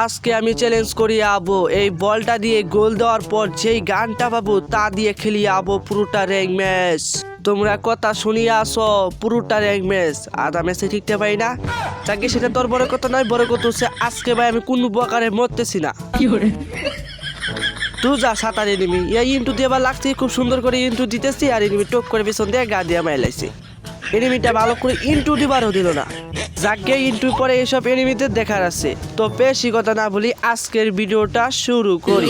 আজকে আমি চ্যালেঞ্জ করি আবো। এই বলটা দিয়ে গোল দেওয়ার পর যেই গানটা পাবো তা দিয়ে খেলি আবো পুরোটা র্যাঙ্ক ম্যাচ তোমরা কথা শুনিয়ে আসো পুরোটা র্যাঙ্ক ম্যাচ আধা ম্যাচে ঠিকতে পাই না? তাকে সেটা তোর বড় কথা নয় বড় কথা হচ্ছে আজকে ভাই আমি কোনো প্রকারে মরতেছি না। তুই যা সাঁতার এনিমি এই ইন্টু দিয়ে আবার লাগছে খুব সুন্দর করে ইন্টু দিতেছি আর এনিমি টোক করে পেছন দিয়ে গা দিয়ে মাইলাইছে। এনিমিটা ভালো করে ইন্টু দিবারও দিল না। যাকে ইন্টু পরে এইসব এনিমিতে দেখার আছে। তো বেশি কথা না বলি আজকের ভিডিওটা শুরু করি।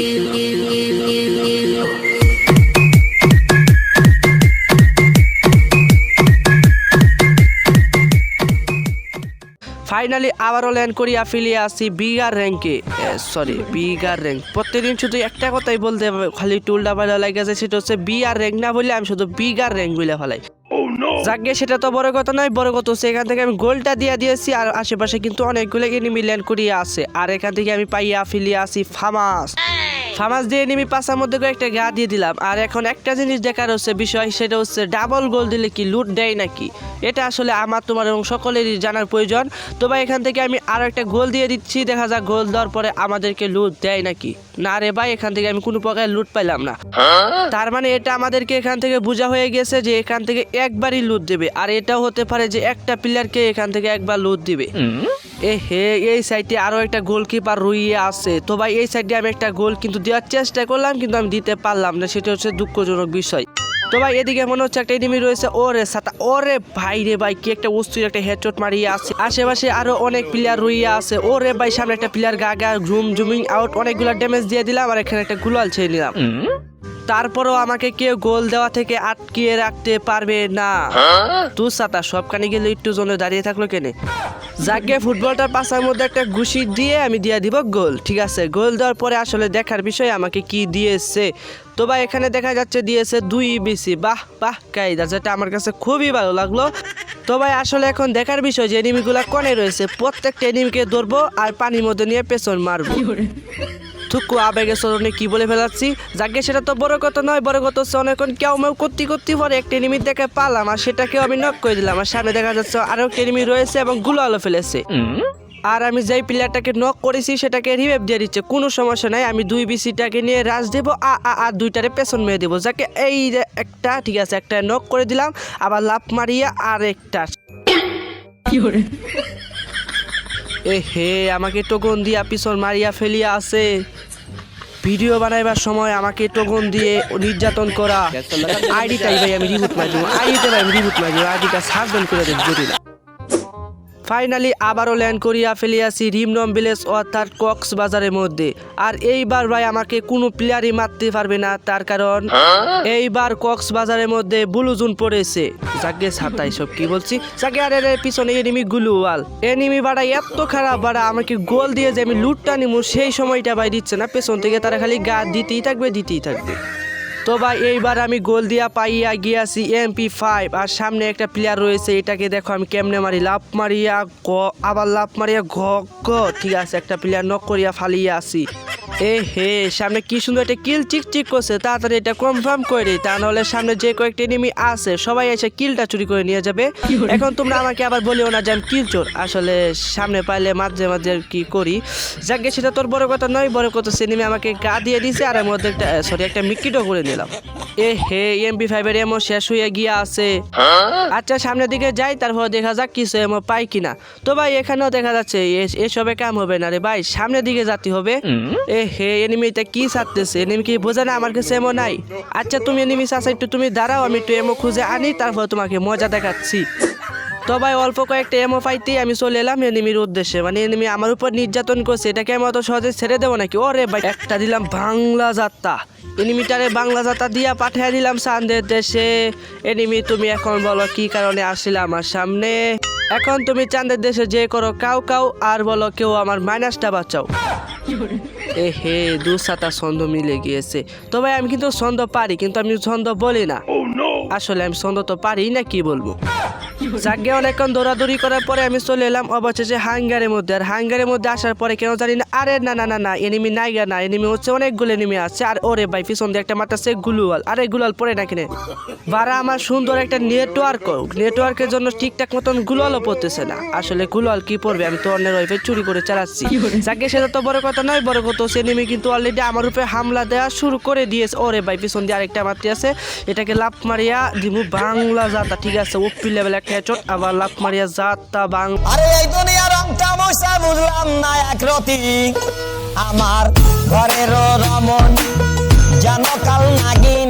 ফাইনালি আবারও ল্যান্ড করিয়া ফিরে আসি বিগার র্যাঙ্কে সরি বিগার র্যাঙ্ক প্রত্যেকদিন শুধু একটা কথাই বলতে খালি টুলটা ভালো লাগেছে সেটা হচ্ছে বিআর র্যাঙ্ক না বলে আমি শুধু বিগার র্যাঙ্ক বলে ফেলাই। যাকে সেটা তো বড় কথা নয় বড় কথা হচ্ছে এখান থেকে আমি গোলটা দিয়ে দিয়েছি আর আশেপাশে কিন্তু অনেকগুলো এনিমি ল্যান্ড করিয়া আছে। আর এখান থেকে আমি পাইয়া ফিলিয়ে আছি ফামাস। ফামাস দিয়ে এনিমি পাশার মধ্যে করে একটা গা দিয়ে দিলাম। আর এখন একটা জিনিস দেখার হচ্ছে, বিষয় সেটা হচ্ছে ডাবল গোল দিলে কি লুট দেয় নাকি? এটা আসলে আমার, তোমার এবং সকলেরই জানার প্রয়োজন। তো ভাই, এখান থেকে আমি আরও একটা গোল দিয়ে দিচ্ছি। দেখা যাক গোল দেওয়ার পরে আমাদেরকে লুট দেয় নাকি? না রে ভাই, এখান থেকে আমি কোনো প্রকার লুট পাইলাম না। তার মানে এটা আমাদেরকে এখান থেকে বোঝা হয়ে গেছে যে এখান থেকে একবারই লুট দেবে। আর এটাও হতে পারে যে একটা প্লেয়ারকে এখান থেকে একবার লুট দিবে। এ হে, এই সাইডে আরও একটা গোলকিপার রুইয়ে আছে। তো ভাই, এই সাইডে আমি একটা গোল কিন্তু দেওয়ার চেষ্টা করলাম, কিন্তু আমি দিতে পারলাম না। সেটা হচ্ছে দুঃখজনক বিষয়। তো ভাই, এদিকে মনে হচ্ছে একটা এনিমি রয়েছে। ওরে সাতা, ওরে ভাই রে ভাই, কি একটা অস্থির একটা হেডশট মারিয়ে আছে। আশেপাশে আরও অনেক প্লেয়ার রইয়ে আছে। ওরে ভাই, সামনে একটা প্লেয়ার গা গা জুম জুমিং আউট অনেকগুলো ড্যামেজ দিয়ে দিলাম, আর এখানে একটা গুলাল ছেড়ে নিলাম। তারপরেও আমাকে কেউ গোল দেওয়া থেকে আটকিয়ে রাখতে পারবে না। তুই সাতা সবখানে গেলে একটু জন্য দাঁড়িয়ে থাকল কেনে? যাকে ফুটবলটার পাশার মধ্যে একটা ঘুষি দিয়ে আমি দিয়ে দিব গোল ঠিক আছে? গোল দেওয়ার পরে আসলে দেখার বিষয় আমাকে কি দিয়েছে। তো ভাই এখানে দেখা যাচ্ছে দিয়েছে দুই বিসি। বাহ বাহ কায়দা যেটা আমার কাছে খুবই ভালো লাগল। তো ভাই আসলে এখন দেখার বিষয় যে এনিমিগুলা কনে রয়েছে প্রত্যেকটা এনিমিকে ধরবো আর পানির মধ্যে নিয়ে পেছন মারবো। থুকু আবেগে সরণে কি বলে ফেলাচ্ছি? যাকে সেটা তো বড় কথা নয় বড় কথা হচ্ছে অনেকক্ষণ কেউ মেউ করতে করতে পরে একটা এনিমি দেখে পালাম আর সেটাকেও আমি নক করে দিলাম আর সামনে দেখা যাচ্ছে আরও একটা এনিমি রয়েছে এবংগুলো আলো ফেলেছে। আর আমি যেই প্লেয়ারটাকে নক করেছি সেটাকে রিভেভ দিয়ে দিচ্ছে কোনো সমস্যা নাই আমি দুই বিসিটাকে নিয়ে রাজ দেবো আ আ আর দুইটারে পেছন মেরে দেবো। যাকে এই একটা ঠিক আছে একটা নক করে দিলাম আবার লাভ মারিয়া আর একটা এ হে আমাকে টোকন দিয়া পিছন মারিয়া ফেলিয়া আছে। ভিডিও বানাইবার সময় আমাকে টোকন দিয়ে নির্যাতন করা। আইডি আইডিটাই ভাই আমি রিবুট মারি আইডিতে ভাই আমি রিবুট মারি আইডিটা সাবধান করে দেবো যদি না। ফাইনালি আবারও ল্যান্ড করিয়া ফেলিয়াছি রিমনম ভিলেজ অর্থাৎ কক্সবাজারের মধ্যে। আর এইবার ভাই আমাকে কোনো প্লেয়ারই মারতে পারবে না, তার কারণ এইবার কক্সবাজারের মধ্যে বুলুজুন পড়েছে। যাকে ছাতা সব কি বলছি? যাকে আরে রে, পিছনে এনিমি গুলুয়াল। এনিমি বাড়া এত খারাপ বাড়া আমাকে গোল দিয়ে যে আমি লুটটা নিমু, সেই সময়টা ভাই দিচ্ছে না। পেছন থেকে তারা খালি গা দিতেই থাকবে দিতেই থাকবে। তো ভাই, এইবার আমি গোল দিয়া পাইয়া গিয়াছি এমপি ফাইভ আর সামনে একটা প্লেয়ার রয়েছে, এটাকে দেখো আমি কেমনে মারি লাভ মারিয়া গ, আবার লাভ মারিয়া ঘ, গ, ঠিক আছে, একটা প্লেয়ার নক করিয়া ফালিয়া আসি। এ হে সামনে কি সুন্দর একটা কিল চিক চিক করছে তাড়াতাড়ি এটা কনফার্ম করে তা নাহলে সামনে যে কয়েকটা এনিমি আছে সবাই এসে কিলটা চুরি করে নিয়ে যাবে। এখন তোমরা আমাকে আবার বলিও না যে আমি কিল চোর। আসলে সামনে পাইলে মাঝে মাঝে আর কি করি। যাকে সেটা তোর বড় কথা নয় বড় কথা সিনেমা আমাকে গা দিয়ে দিছে আর এর মধ্যে একটা সরি একটা মিকিটও করে নিলাম। এ হে এমপি ফাইভের এমও শেষ হয়ে গিয়া আছে আচ্ছা সামনের দিকে যাই তারপর দেখা যাক কিছু এমও পাই কিনা। তো ভাই এখানেও দেখা যাচ্ছে এ- এসবে কাম হবে না রে ভাই সামনের দিকে যাতে হবে। এ হে এনিমিটা কি ছাড়তেছে এনিমি কি বোঝে না? আমার কাছে এমও নাই। আচ্ছা তুমি এনিমি চাষা একটু তুমি দাঁড়াও, আমি একটু এমও খুঁজে আনি, তারপর তোমাকে মজা দেখাচ্ছি। তো অল্প কয়েকটা এমও পাইতেই আমি চলে এলাম এনিমির উদ্দেশ্যে। মানে এনিমি আমার উপর নির্যাতন করছে, এটাকে আমি অত সহজে ছেড়ে দেবো নাকি? ওরে ভাই, একটা দিলাম বাংলা যাত্রা। এনিমিটারে বাংলা যাত্রা দিয়া পাঠিয়ে দিলাম সান্দের দেশে। এনিমি তুমি এখন বলো, কি কারণে আসলে আমার সামনে? এখন তুমি চাঁদের দেশে যে করো কাউ কাউ আর বলো কেউ আমার মাইনাসটা বাঁচাও। এ হে দু সাতা ছন্দ মিলে গিয়েছে। তবে ভাই আমি কিন্তু ছন্দ পারি কিন্তু আমি ছন্দ বলি না। আসলে আমি ছন্দ তো পারি না কি বলব? যাকে অনেকক্ষণ দৌড়াদৌড়ি করার পরে আমি চলে এলাম অবশেষে হাঙ্গারের মধ্যে। আর হাঙ্গারের মধ্যে আসার পরে কেন জানি না আরে না না না না এনিমি নাইগা না এনিমি হচ্ছে অনেকগুলো এনিমি আছে। আর ওরে ভাই পিছন দিয়ে একটা মাথাছে গুলুয়াল। আরে গুলাল পরে না কিনে? বারা আমার সুন্দর একটা নেটওয়ার্ক নেটওয়ার্কের জন্য ঠিকঠাক মতন গুলালও পড়তেছে না। আসলে গুলাল কি পড়বে? আমি তো অন্যের ওয়াইফাই চুরি করে চালাচ্ছি। যাকে সেটা তো বড় কথা নয় বড় কথা সে এনিমি কিন্তু অলরেডি আমার উপরে হামলা দেওয়া শুরু করে দিয়েছে। ওরে ভাই পিছন দিয়ে আরেকটা মাত্রি আছে। এটাকে লাভ মারিয়া দিমু বাংলা জাতা। ঠিক আছে ওপি লেভেল একটা হেডশট আবার লাফ মারিয়া জাতা বাং আরে এই দুনিয়া বুঝলাম না একরতি আমার ঘরের রমন যেন কাল নাগিন